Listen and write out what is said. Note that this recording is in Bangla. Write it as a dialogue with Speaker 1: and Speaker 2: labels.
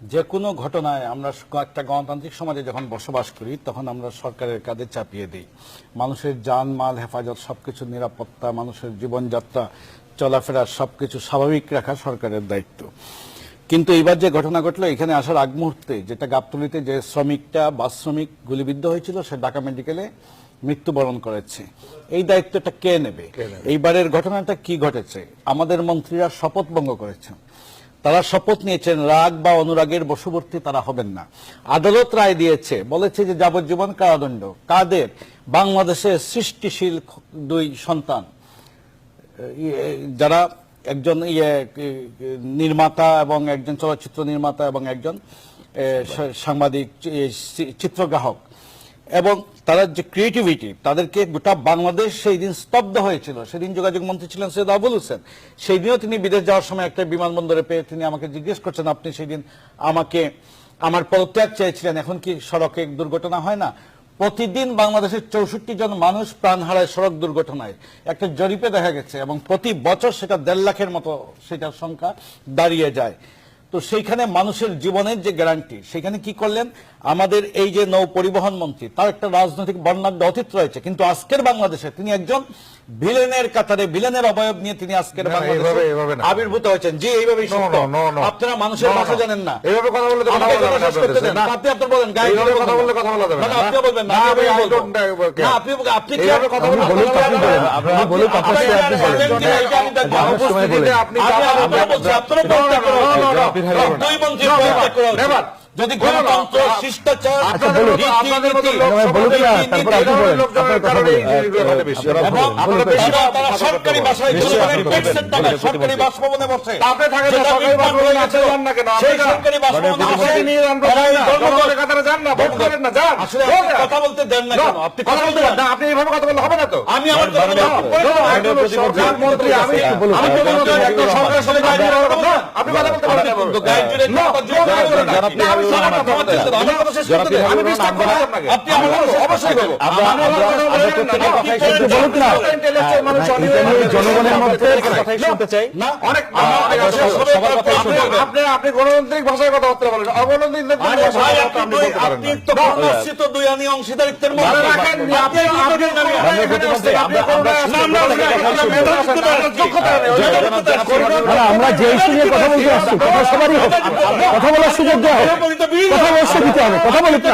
Speaker 1: যে কোনো ঘটনায় আমরা একটা গণতান্ত্রিক সমাজে যখন বসবাস করি তখন আমরা সরকারের কাঁধে চাপিয়ে দিই। মানুষের যান মাল হেফাজত সবকিছু নিরাপত্তা মানুষের জীবনযাত্রা চলাফেরা সবকিছু স্বাভাবিক রাখা সরকারের দায়িত্ব। কিন্তু এবার যে ঘটনা ঘটলো এখানে আসার আগ মুহূর্তে যেটা গাবতলিতে যে শ্রমিকটা বাস শ্রমিক গুলিবিদ্ধ হয়েছিল সে ঢাকা মেডিকেলে মৃত্যুবরণ করেছে। এই দায়িত্বটা কে নেবে? এইবারের ঘটনাটা কি ঘটেছে? আমাদের মন্ত্রীরা শপথ ভঙ্গ করেছেন। তারা শপথ নিয়েছেন, রাগ বা অনুরাগের বশবর্তী তারা হবেন না। আদালত রায় দিয়েছে, বলেছে যে যাবজ্জীবন কারাদণ্ড। কাদের? বাংলাদেশের সৃষ্টিশীল দুই সন্তান। যারা একজন ইয়ে নির্মাতা এবং একজন চলচ্চিত্র নির্মাতা এবং একজন সাংবাদিক চিত্রগ্রাহক। এবং তারা যে ক্রিয়েটিভিটি তাদেরকে গোটা বাংলাদেশ সেই দিন স্তব্ধ হয়েছিল। সেদিন যোগাযোগ মন্ত্রী ছিলেন সৈয়দ আবুল হোসেন। সেই দিনও তিনি বিদেশ যাওয়ার সময় একটা বিমানবন্দরে পেয়ে তিনি আমাকে জিজ্ঞেস করছেন, আপনি সেই দিন আমাকে, আমার পদত্যাগ চেয়েছিলেন, এখন কি সড়কে দুর্ঘটনা হয় না? প্রতিদিন বাংলাদেশের চৌষট্টি জন মানুষ প্রাণ হারায় সড়ক দুর্ঘটনায়। একটা জরিপে দেখা গেছে এবং প্রতি বছর সেটা দেড় লাখের মতো সেটার সংখ্যা দাঁড়িয়ে যায়। তো সেইখানে মানুষের জীবনের যে গ্যারান্টি সেখানে কি করলেন? আমাদের এই যে নৌ পরিবহন মন্ত্রী, তার একটা রাজনৈতিক বর্ণাঢ্য অতীত রয়েছে, কিন্তু আজকের বাংলাদেশে তিনি একজন ভিলেনের কাতারে ভিলেনের অবয়ব নিয়ে তিনি আজকের
Speaker 2: এইভাবে- এইভাবে।
Speaker 1: আবির্ভূত হয়েছেন। জি এইভাবেই
Speaker 2: no.
Speaker 1: আপনারা মানুষের. ভাষা জানেন না।
Speaker 2: এইভাবে কথা বললে।
Speaker 1: আপনি আপনার বলেন
Speaker 2: এইভাবে কথা। বললে কথা বলা যাবে
Speaker 1: না,
Speaker 2: না।
Speaker 1: না, আপনিও বলবেন না, আমি না, আপনি আপনি কি
Speaker 2: এইভাবে কথা
Speaker 3: বলুন, আপনি বলেন। আপনি
Speaker 2: আপনি
Speaker 3: আপনি
Speaker 1: আপনি
Speaker 2: আপনি আপনি-
Speaker 1: যদি গণতন্ত্র শিষ্টাচার
Speaker 3: তারপর
Speaker 2: এই
Speaker 3: আপনি আপনার কথা
Speaker 1: সরকারি বাসায় সরকারি বাসভবনে বসে।
Speaker 2: আপনি থাকেন সরকারি বাসভবনে
Speaker 1: বলতে দেন না কেন? আপনি
Speaker 2: কথা বলতে না, আপনি এইভাবে কথা বললে হবে না তো।
Speaker 1: আমি আমার
Speaker 2: সরকার মন্ত্রী, আমি আমি মনে সরকারের না। আপনি কথা
Speaker 3: জনগণের মধ্যে কথাই শুনতে চাই।
Speaker 1: না
Speaker 2: অনেক
Speaker 1: আমার
Speaker 2: অনেক
Speaker 1: কথা
Speaker 2: আছে।
Speaker 1: সবার
Speaker 3: সবার কথাই
Speaker 2: আপনি-
Speaker 3: হবে।
Speaker 2: আপনি গণতান্ত্রিক ভাষায় কথাবার্তা বলেন অগণতান্ত্রিক
Speaker 1: দুই আপনি তো দুই আনি অংশীদারিত্বের মধ্যে
Speaker 2: রাখেন, আপনি
Speaker 3: আমরা- যে ইস্যু কথা বলতে আসছি কথা সবারই হোক কথা বলার সুযোগ দেওয়া হোক কথা অবশ্যই দিতে হবে। কথা বলতে